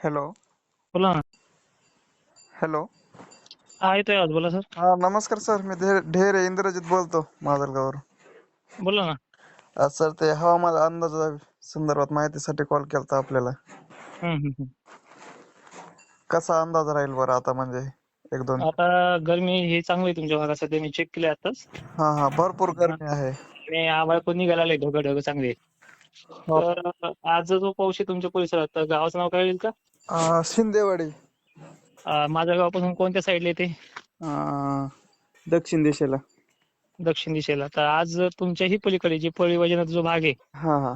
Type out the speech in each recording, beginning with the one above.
Hello. बोला ना. Hello. हा येतोय आवाज बोला सर. हा नमस्कार सर मी ढे- ढेरे इंद्रजित बोलतो माजलगाववरून. बोला ना. अ, सर ते हवामान अंदाजा संदर्भात माहितीसाठी कॉल केलता आपल्याला. हम्म, हम्म, हम्म. कसा अंदाज राहील बरं आता म्हणजे एक दोन? आता गरमी हे चांगली आहे तुमच्या भागात सध्या मी चेक केले आताच. हा हा भरपूर गरमी आहे. आणि आभाळ पण निघायला लागले ढग ढग चांगले. हो. तर आज जो पाऊस आहे तुमच्या परिसरात तर गावाचं नाव काय येईल का? अ, शिंदेवाडी. अं, माझ्या गावापासून कोणत्या साईडला येते? अ, दक्षिण दिशेला. दक्षिण दिशेला. तर आज तुमच्याही पलीकडे जे पळी वजनाचा जो भाग आहे हा हा.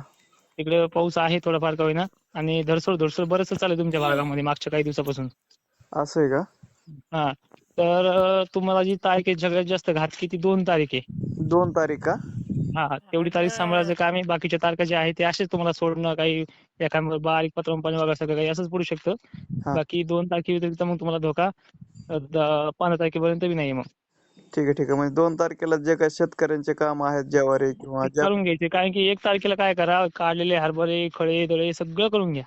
तिकडे पाऊस आहे थोडाफार का होईना? आणि धरसोड धरसोड बरंच चालू आहे तुमच्या भागामध्ये मागच्या काही दिवसापासून. असं आहे का? हा. तर अं, तुम्हाला जी तारीख आहे सगळ्यात जास्त घातकी ती दोन तारीख आहे. दोन तारीख का? हा तेवढी तारीख सांभाळायचं काम आहे. बाकीच्या तारखा ज्या आहेत ते असेच तुम्हाला सोडणं काही एखादं बारीक पत्र पाणी वगैरे सगळं काही असंच पडू शकतं. बाकी दोन तारखे व्यतिरिक्त मग तुम्हाला धोका पंधरा तारखेपर्यंत बी नाही मग. ठीक आहे ठीक आहे. म्हणजे दोन तारखेला जे काही शेतकऱ्यांचे काम आहेत ज्वारी किंवा करून घ्यायचे. कारण की एक तारखेला काय करा काढलेले हरभरे खळे दळे सगळं करून घ्या.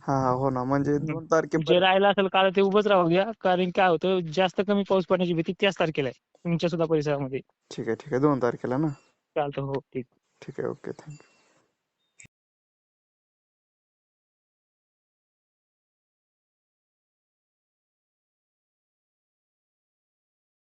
हा हा हो ना. म्हणजे दोन जे तारखेपर्यंत राहिलं असेल काळ ते उभंच राहू द्या. कारण काय होतं जास्त कमी पाऊस पडण्याची भीती त्याच तारखेला आहे तुमच्या सुद्धा परिसरामध्ये. ठीक आहे ठीक आहे. दोन तारखेला ना? चालतं. हो ठीक. ठीक आहे. ओके. Thank you.